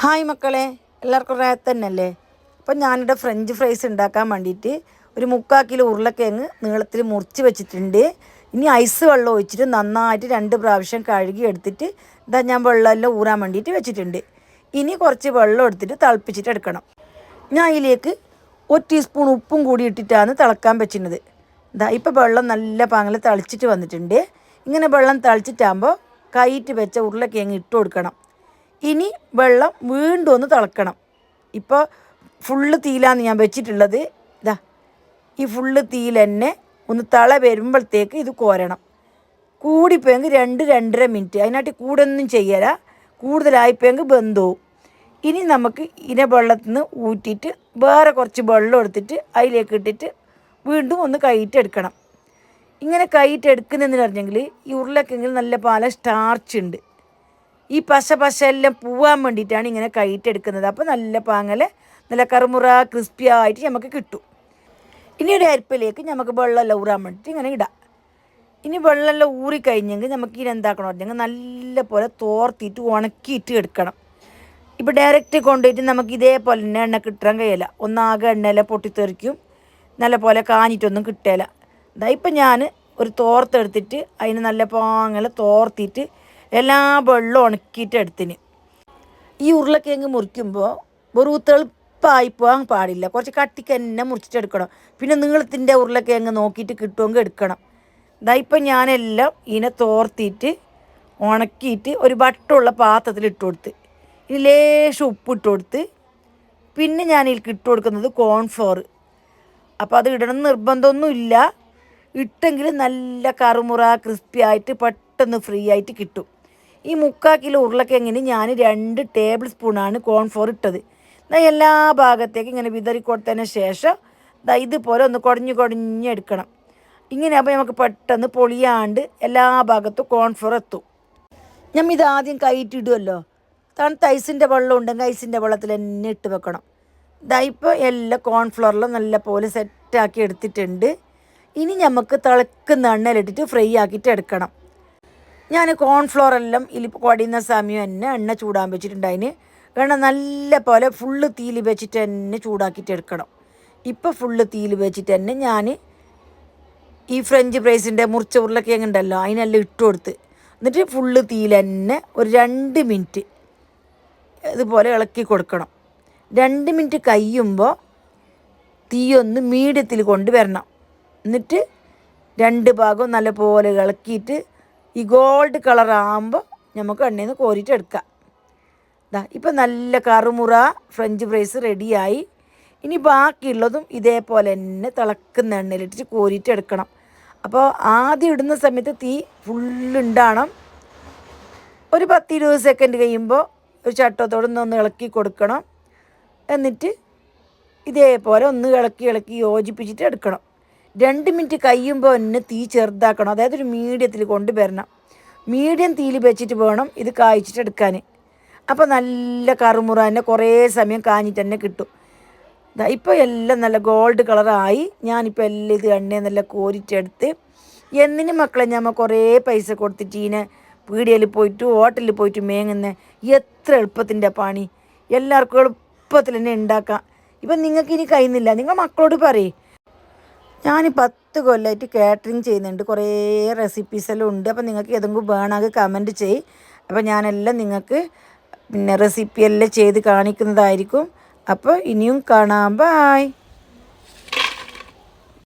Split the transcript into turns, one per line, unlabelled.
Hi മക്കളെ എല്ലാവർക്കും റാത്തന്നല്ലേ അപ്പം ഞാനിവിടെ ഫ്രഞ്ച് ഫ്രൈസ് ഉണ്ടാക്കാൻ വേണ്ടിയിട്ട് ഒരു മുക്കാൽ കിലോ ഉരുളക്കിഴങ്ങ് നീളത്തിൽ മുറിച്ച് വെച്ചിട്ടുണ്ട്. ഇനി ഐസ് വെള്ളം ഒഴിച്ചിട്ട് നന്നായിട്ട് രണ്ട് പ്രാവശ്യം കഴുകി എടുത്തിട്ട് ഇതാ ഞാൻ വെള്ളമെല്ലാം ഊറാൻ വേണ്ടിയിട്ട് വെച്ചിട്ടുണ്ട്. ഇനി കുറച്ച് വെള്ളം എടുത്തിട്ട് തിളപ്പിച്ചിട്ട് എടുക്കണം. ഞാൻ അതിലേക്ക് ഒരു ടീസ്പൂൺ ഉപ്പും കൂടി ഇട്ടിട്ടാണ് തിളക്കാൻ വെച്ചിരുന്നത്. ഇതാ ഇപ്പം വെള്ളം നല്ല പാങ്ങിൽ തിളച്ചിട്ട് വന്നിട്ടുണ്ട്. ഇങ്ങനെ വെള്ളം തിളച്ചിട്ടാകുമ്പോൾ കൈയിട്ട് വെച്ച ഉരുളക്കിഴങ്ങ് ഇട്ട് കൊടുക്കണം. ഇനി വെള്ളം വീണ്ടും ഒന്ന് തിളക്കണം. ഇപ്പോൾ ഫുള്ള് തീയിലാണ് ഞാൻ വെച്ചിട്ടുള്ളത്. ഇതാ ഈ ഫുള്ള് തീയിൽ തന്നെ ഒന്ന് തള വരുമ്പോഴത്തേക്ക് ഇത് കോരണം. കൂടിപ്പോയെങ്കിൽ രണ്ട് രണ്ടര മിനിറ്റ് അതിനായിട്ട് കൂടൊന്നും ചെയ്യല കൂടുതലായിപ്പോയെങ്കിൽ ബന്ധവും. ഇനി നമുക്ക് ഇന വെള്ളത്തിൽ നിന്ന് ഊറ്റിയിട്ട് വേറെ കുറച്ച് വെള്ളം എടുത്തിട്ട് അതിലേക്ക് ഇട്ടിട്ട് വീണ്ടും ഒന്ന് കൈയിട്ടെടുക്കണം. ഇങ്ങനെ കൈയിട്ടെടുക്കുന്നതെന്ന് പറഞ്ഞെങ്കിൽ ഈ ഉരുളക്കെങ്കിൽ നല്ല പല സ്റ്റാർച്ച് ഉണ്ട്. ഈ പശ പശ എല്ലാം പോവാൻ വേണ്ടിയിട്ടാണ് ഇങ്ങനെ കൈയിട്ടെടുക്കുന്നത്. അപ്പോൾ നല്ല പാങ്ങൽ നല്ല കറുമുറ ക്രിസ്പി ആയിട്ട് നമുക്ക് കിട്ടും. ഇനി ഒരു അരിപ്പിലേക്ക് നമുക്ക് വെള്ളമെല്ലാം ഊറാൻ വേണ്ടിയിട്ട് ഇങ്ങനെ ഇടാം. ഇനി വെള്ളമെല്ലാം ഊറി കഴിഞ്ഞെങ്കിൽ നമുക്ക് ഇനി എന്താക്കണം? പറഞ്ഞെങ്കിൽ നല്ല പോലെ തോർത്തിയിട്ട് ഉണക്കിയിട്ട് എടുക്കണം. ഇപ്പോൾ ഡയറക്റ്റ് കൊണ്ടുപോയിട്ട് നമുക്ക് ഇതേപോലെ തന്നെ എണ്ണ കിട്ടാൻ കഴിയില്ല. ഒന്നാകെ എണ്ണയെല്ലാം പൊട്ടിത്തെറിക്കും. നല്ല പോലെ കാഞ്ഞിട്ടൊന്നും കിട്ടില്ല ഇതാ ഇപ്പം ഞാൻ ഒരു തോർത്തെടുത്തിട്ട് അതിന് നല്ല പാങ്ങൽ തോർത്തിട്ട് എല്ലാ വെള്ളം ഉണക്കിയിട്ട് എടുത്തിന്. ഈ ഉരുളക്കിഴങ്ങ് മുറിക്കുമ്പോൾ വെറും തെളുപ്പായി പോകാൻ പാടില്ല. കുറച്ച് കട്ടിക്ക് തന്നെ മുറിച്ചിട്ടെടുക്കണം പിന്നെ നീളത്തിന്റെ ഉരുളക്കിഴങ്ങ് നോക്കിയിട്ട് കിട്ടുമെങ്കിൽ എടുക്കണം. ഇതാ ഇപ്പം ഞാനെല്ലാം ഇതിനെ തോർത്തിയിട്ട് ഉണക്കിയിട്ട് ഒരു വട്ടമുള്ള പാത്രത്തിൽ ഇട്ട് കൊടുത്ത്. ഇനി ലേശം ഉപ്പ് ഇട്ട് കൊടുത്ത്. പിന്നെ ഞാൻ ഇതിൽ ഇട്ട് കൊടുക്കുന്നത് കോൺഫ്ലോർ അപ്പോൾ അത് ഇടണം നിർബന്ധമൊന്നുമില്ല ഇട്ടെങ്കിൽ നല്ല കറുമുറ ക്രിസ്പി ആയിട്ട് പെട്ടെന്ന് ഫ്രീ ആയിട്ട് കിട്ടും. ഈ മുക്കാൽ കിലോ ഉരുളക്കിഴങ്ങിന് ഞാൻ രണ്ട് ടേബിൾ സ്പൂണാണ് കോൺഫ്ലോർ ഇട്ടത്. എന്നാൽ എല്ലാ ഭാഗത്തേക്കും ഇങ്ങനെ വിതറി കൊടുത്തതിന് ശേഷം ഇതുപോലെ ഒന്ന് കുടഞ്ഞ് കുടഞ്ഞെടുക്കണം ഇങ്ങനെ ആകുമ്പോൾ നമുക്ക് പെട്ടെന്ന് പൊളിയാണ്ട് എല്ലാ ഭാഗത്തും കോൺഫ്ലോർ എത്തും. ഞാൻ ഇത് ആദ്യം കൈയിട്ടിടുമല്ലോ തണുത്ത ഐസിന്റെ വെള്ളം ഉണ്ടെങ്കിൽ ഐസിന്റെ വെള്ളത്തിൽ തന്നെ ഇട്ട് വെക്കണം. ഇതാ ഇപ്പോൾ എല്ലാ കോൺഫ്ലോറിലും നല്ല പോലെ സെറ്റാക്കി എടുത്തിട്ടുണ്ട്. ഇനി നമുക്ക് തിളക്കുന്ന എണ്ണയിലിട്ടിട്ട് ഫ്രൈ ആക്കിയിട്ട് എടുക്കണം. ഞാൻ കോൺഫ്ലോർ എല്ലാം ഇതിൽ കുടയുന്ന സമയം തന്നെ എണ്ണ ചൂടാൻ വെച്ചിട്ടുണ്ട്. അതിന് എണ്ണ നല്ല പോലെ ഫുള്ള് തീയിൽ വെച്ചിട്ട് തന്നെ ചൂടാക്കിയിട്ട് എടുക്കണം. ഇപ്പോൾ ഫുള്ള് തീയിൽ വെച്ചിട്ട് തന്നെ ഞാൻ ഈ ഫ്രഞ്ച് ഫ്രൈസിന്റെ മുറിച്ച ഉരുളക്കിഴങ്ങ് ഉണ്ടല്ലോ അതിനെല്ലാം ഇട്ട് കൊടുത്ത് എന്നിട്ട് ഫുള്ള് തീയിൽ തന്നെ ഒരു രണ്ട് മിനിറ്റ് ഇതുപോലെ ഇളക്കി കൊടുക്കണം. രണ്ട് മിനിറ്റ് കഴിയുമ്പോൾ തീയൊന്ന് മീഡിയത്തിൽ കൊണ്ടുവരണം. എന്നിട്ട് രണ്ട് ഭാഗവും നല്ലപോലെ ഇളക്കിയിട്ട് ഈ ഗോൾഡ് കളർ ആകുമ്പോൾ നമുക്ക് എണ്ണയിൽ നിന്ന് കോരിയിട്ട് എടുക്കാം. ഇതാ ഇപ്പം നല്ല കറുമുറ ഫ്രഞ്ച് ഫ്രൈസ് റെഡിയായി ഇനി ബാക്കിയുള്ളതും ഇതേപോലെ തന്നെ തിളക്കുന്ന എണ്ണയിലിട്ടിട്ട് കോരിയിട്ട് എടുക്കണം. അപ്പോൾ ആദ്യം ഇടുന്ന സമയത്ത് തീ ഫുള്ളുണ്ടാണം ഒരു പത്തിരുപത് സെക്കൻഡ് കഴിയുമ്പോൾ ഒരു ചട്ടത്തോടെ ഒന്ന് ഇളക്കി കൊടുക്കണം. എന്നിട്ട് ഇതേപോലെ ഒന്ന് ഇളക്കി ഇളക്കി യോജിപ്പിച്ചിട്ട് എടുക്കണം. രണ്ട് മിനിറ്റ് കഴിയുമ്പോൾ തന്നെ തീ ചെറുതാക്കണം. അതായത് ഒരു മീഡിയത്തിൽ കൊണ്ടുവരണം. മീഡിയം തീയിൽ വെച്ചിട്ട് വേണം ഇത് കായ്ച്ചിട്ട് എടുക്കാൻ അപ്പോൾ നല്ല കറുമുറ തന്നെ കുറേ സമയം കാഞ്ഞിട്ട് തന്നെ കിട്ടും. ഇപ്പോൾ എല്ലാം നല്ല ഗോൾഡ് കളറായി. ഞാനിപ്പോൾ എല്ലാം ഇത് എണ്ണയെ നല്ല കോരിച്ചെടുത്ത് എന്തിനു മക്കളെ ഞമ്മ കുറേ പൈസ കൊടുത്തിട്ട് ഇതിനെ പീടിയയിൽ പോയിട്ട് ഹോട്ടലിൽ പോയിട്ട് മേങ്ങുന്ന എത്ര എളുപ്പത്തിന്റെ പണി. എല്ലാവർക്കും എളുപ്പത്തിൽ തന്നെ ഉണ്ടാക്കാം ഇപ്പം നിങ്ങൾക്ക് ഇനി കഴിയുന്നില്ല. നിങ്ങൾ മക്കളോട് പറയേ. ഞാൻ പത്ത് കൊല്ലമായിട്ട് കാറ്ററിങ് ചെയ്യുന്നുണ്ട്. കുറേ റെസിപ്പീസ് എല്ലാം ഉണ്ട്. അപ്പോൾ നിങ്ങൾക്ക് ഏതെങ്കിലും വേണമെങ്കിൽ കമന്റ് ചെയ് അപ്പോൾ ഞാനെല്ലാം നിങ്ങൾക്ക് പിന്നെ റെസിപ്പി എല്ലാം ചെയ്ത് കാണിക്കുന്നതായിരിക്കും. അപ്പോൾ ഇനിയും കാണാം. ബായ്